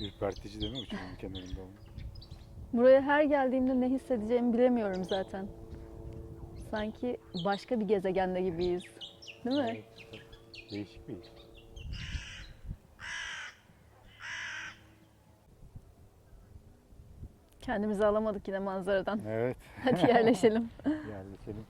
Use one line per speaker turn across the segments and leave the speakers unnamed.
Ürpertici değil mi uçurumun kenarında olmak?
Buraya her geldiğimde ne hissedeceğimi bilemiyorum zaten. Sanki başka bir gezegende gibiyiz. Değil mi?
Evet, Değişik bir his.
Kendimizi alamadık yine manzaradan.
Evet.
Hadi yerleşelim.
Yerleşelim.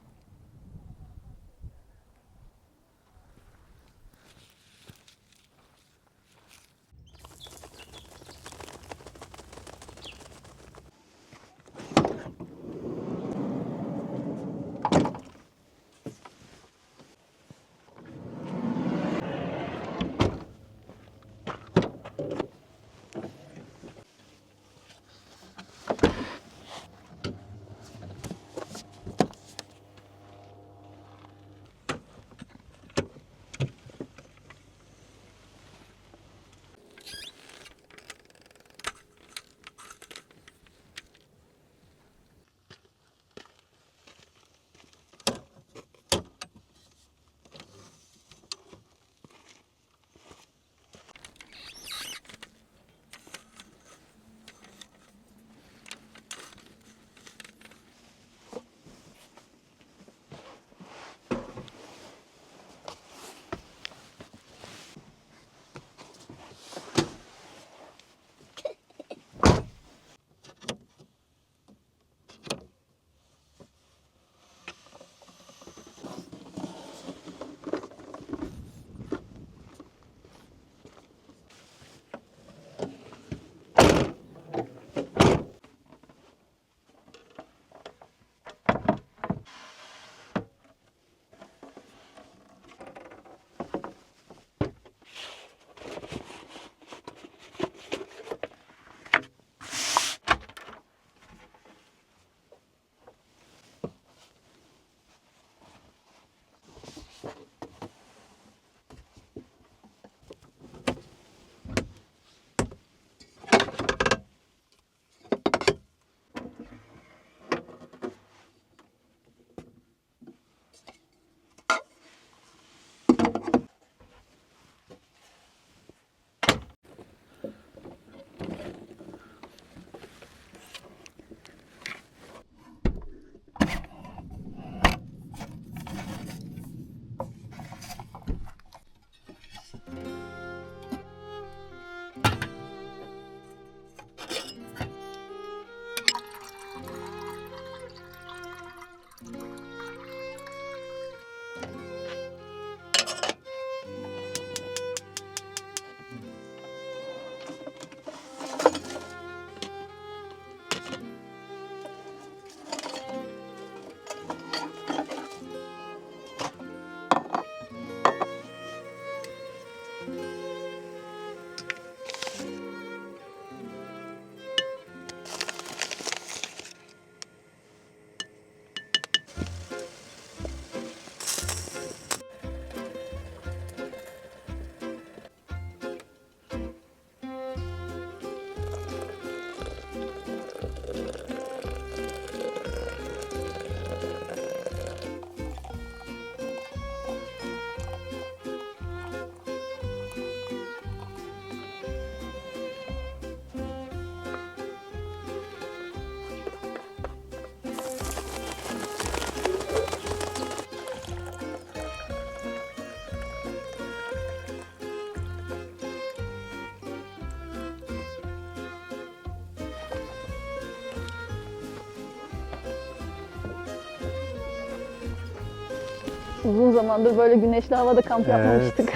Uzun zamandır böyle güneşli havada kamp yapmamıştık.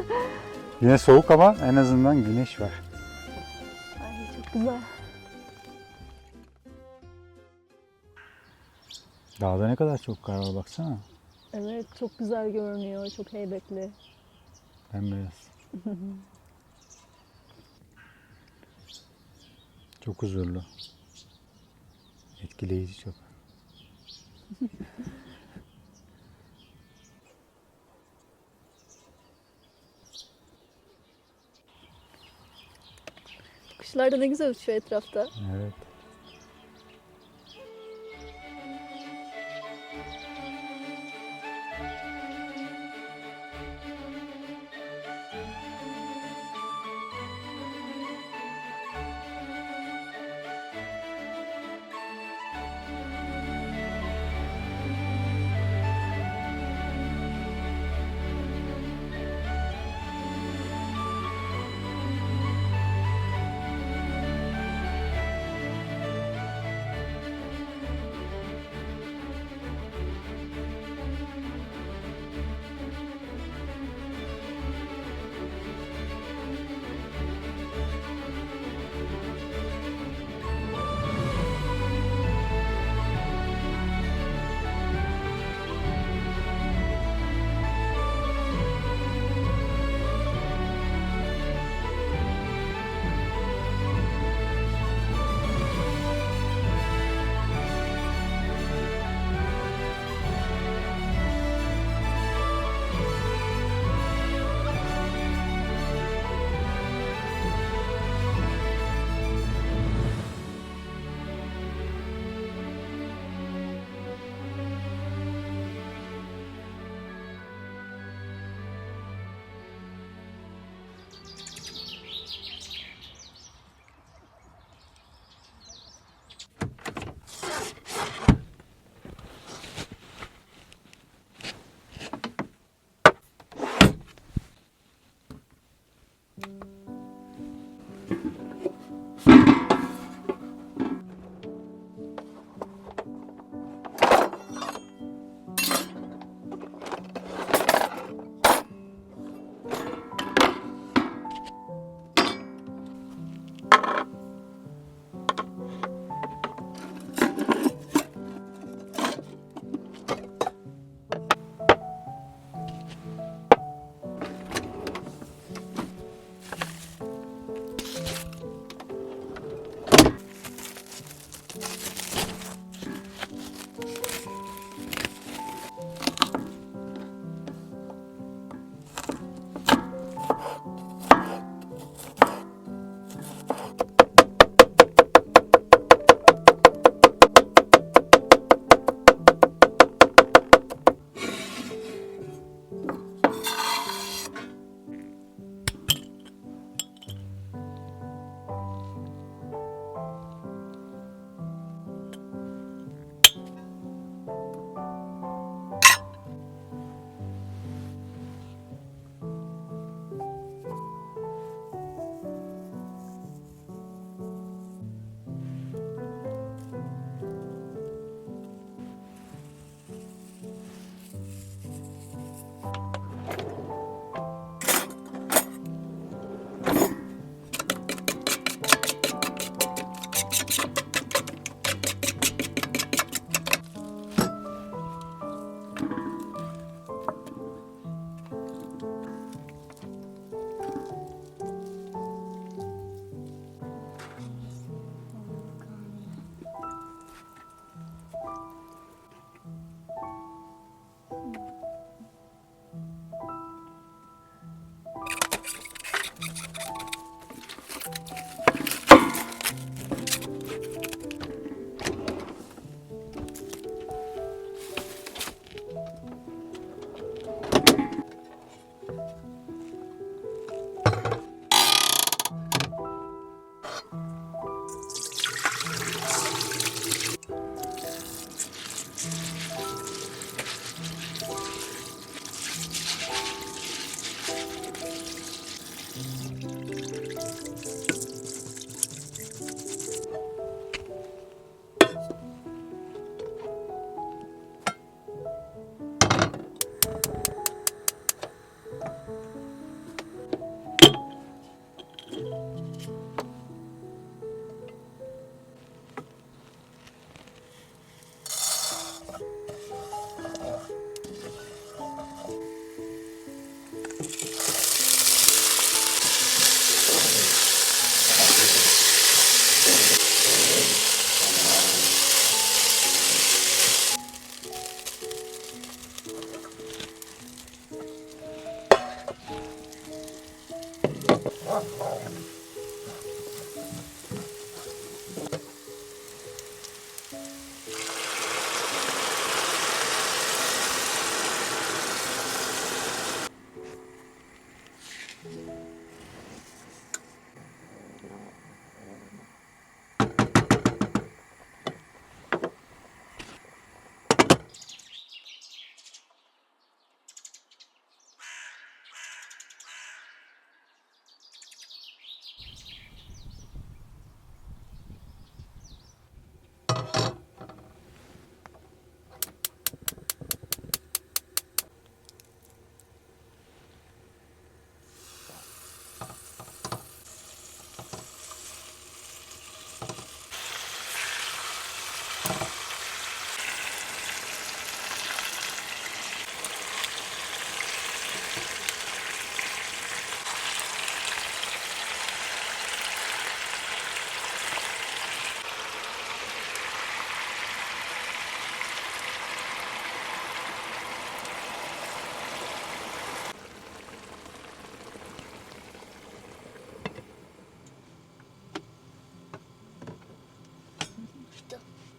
Yine soğuk ama en azından güneş var.
Ay çok güzel.
Dağda ne kadar çok kar var baksana.
Evet çok güzel görünüyor. Çok heybetli.
Bembeyaz. çok huzurlu. Etkileyici çok.
Kuşlar da ne güzel uçuyor etrafta.
Evet.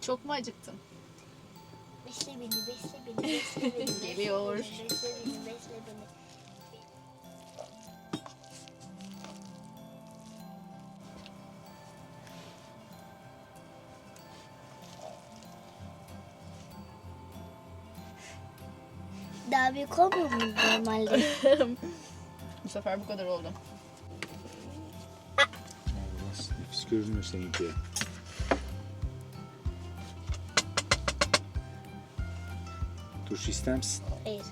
Çok mu acıktın?
Besle beni, besle beni, besle beni. besle
Geliyor.
beni, Besle beni, besle beni. Daha büyük olmuyor mu normalde?
Bu sefer bu kadar oldu.
Nasıl nefis görünüyor seninki. Turşu ister misin?
Hayır.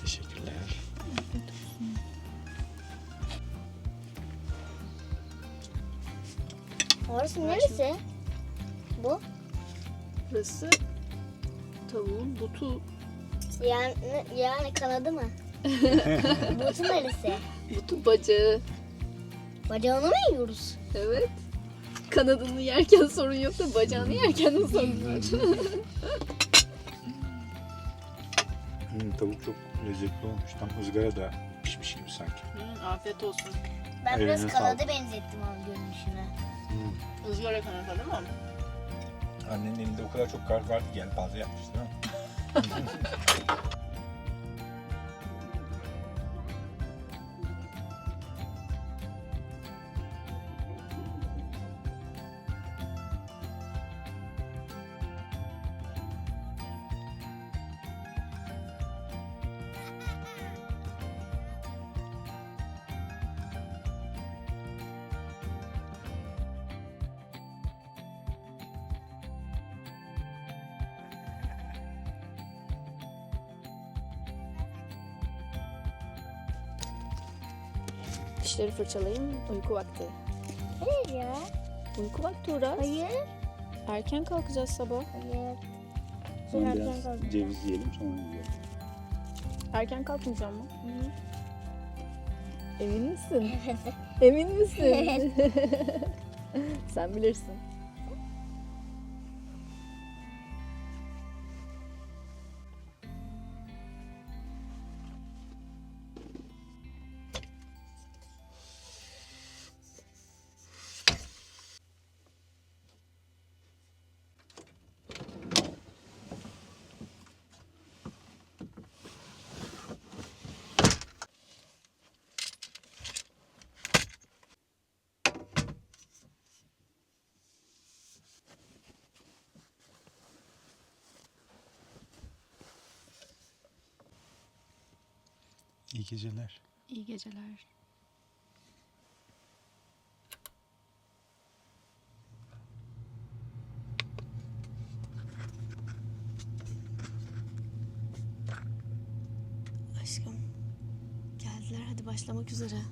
Teşekkürler.
Orası neresi? Bu?
Burası tavuğun butu.
Yani, yani kanadı mı? Butu neresi?
Butu bacağı.
Bacağını mı yiyoruz?
Evet. Kanadını yerken sorun yok da bacağını yerken de sorun var.
Hmm, tavuk çok lezzetli olmuş. Tam ızgara da pişmiş gibi sanki.
Hı, afiyet olsun.
Ben biraz
Eline
kanadı benzettim onun görünüşüne.
Izgara kanada değil mi?
Annenin elinde o kadar çok kar vardı ki yani fazla yapmış değil mi?
Dişleri fırçalayayım. Uyku vakti.
Hayır ya.
Uyku vakti Uras.
Hayır.
Erken kalkacağız sabah.
Hayır.
Sonra
Erken
biraz ceviz yiyelim sonra yiyelim.
Erken kalkmayacağım mı?
Hı.
Emin misin? Emin misin? Sen bilirsin.
İyi geceler.
İyi geceler.
Aşkım. Geldiler hadi başlamak üzere.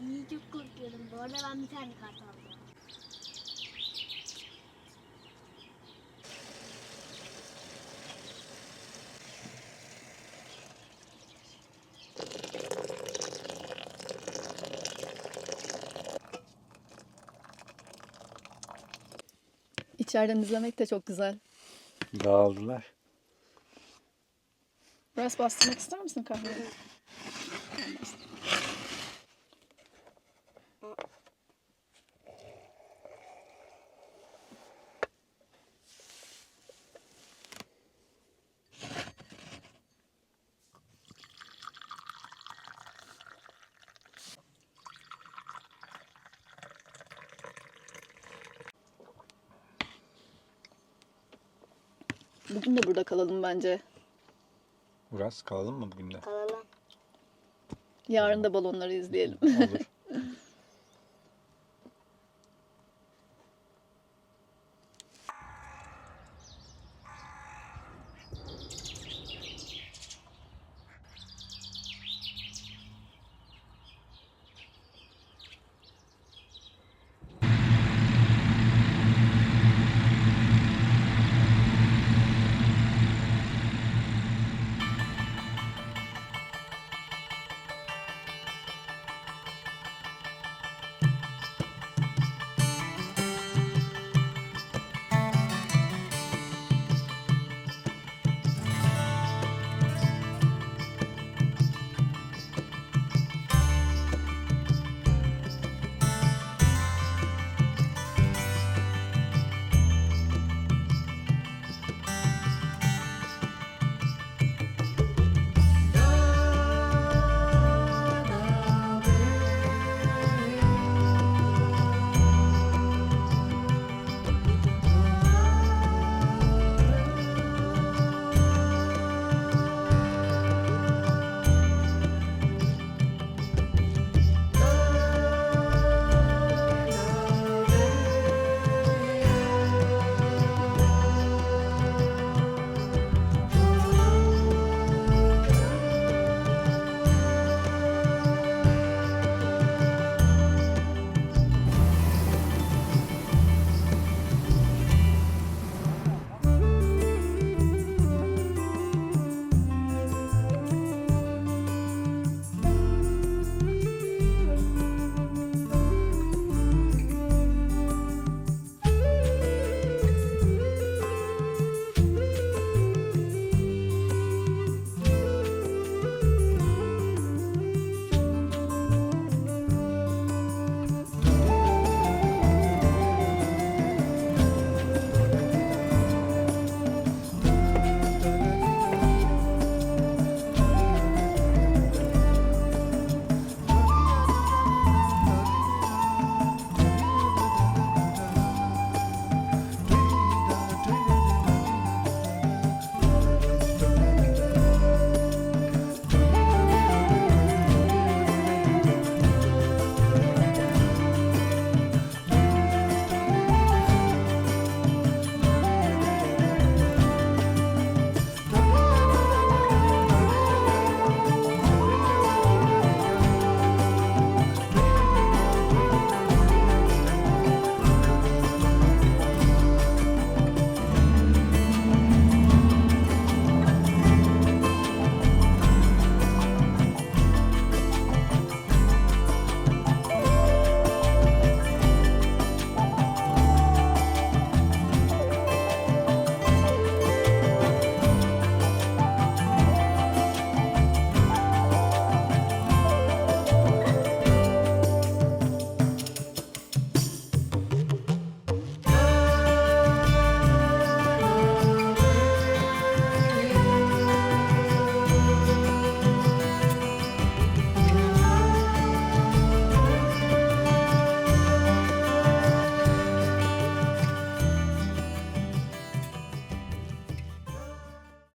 Ay çok korkuyorum. Bu arada ben bir tane kart aldım.
İçeriden izlemek de çok güzel.
Dağıldılar.
Biraz bastırmak ister misin kahveyi? Bugün de burada kalalım bence.
Biraz kalalım mı bugün de?
Kalalım.
Yarın da balonları izleyelim.
Olur.